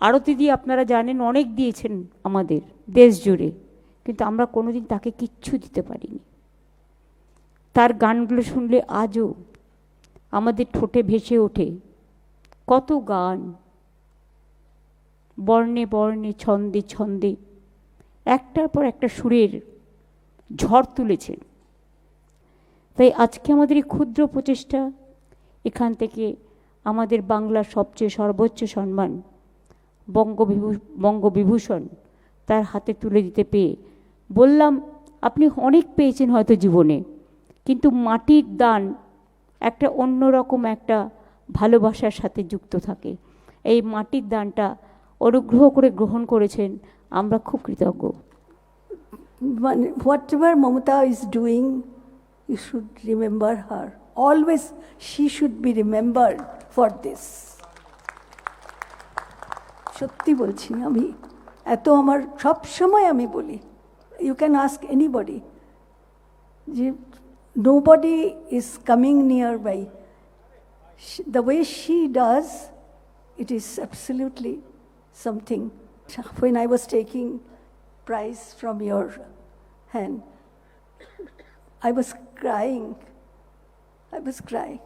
আরতি দিয়ে আপনারা জানেন অনেক দিয়েছেন আমাদের দেশ জুড়ে, কিন্তু আমরা কোনোদিন তাকে কিচ্ছু দিতে পারিনি। তার গানগুলো শুনলে আজও আমাদের ঠোঁটে ভেসে ওঠে। কত গান। বর্ণে বর্ণে, ছন্দে ছন্দে, একটার পর একটা সুরের ঝড় তুলেছেন। তাই আজকে আমাদের এই ক্ষুদ্র প্রচেষ্টা, এখান থেকে আমাদের বাংলার সবচেয়ে সর্বোচ্চ সম্মান বঙ্গবিভূ, বঙ্গবিভূষণ তার হাতে তুলে দিতে পেয়ে বললাম, আপনি অনেক পেয়েছেন হয়তো জীবনে, কিন্তু মাটির দান একটা অন্যরকম একটা ভালোবাসার সাথে যুক্ত থাকে। এই মাটির দানটা অনুগ্রহ করে গ্রহণ করেছেন, আমরা খুব কৃতজ্ঞ। One- whatever Mamata is doing you should remember her always she should be remembered for this. সত্যি বলছি আমি এত আমার সব সময় আমি বলি ইউ ক্যান আস্ক এনিবডি যে nobody is coming near by the way she does it is absolutely something. When I was taking prize from your hand, I was crying. I was crying.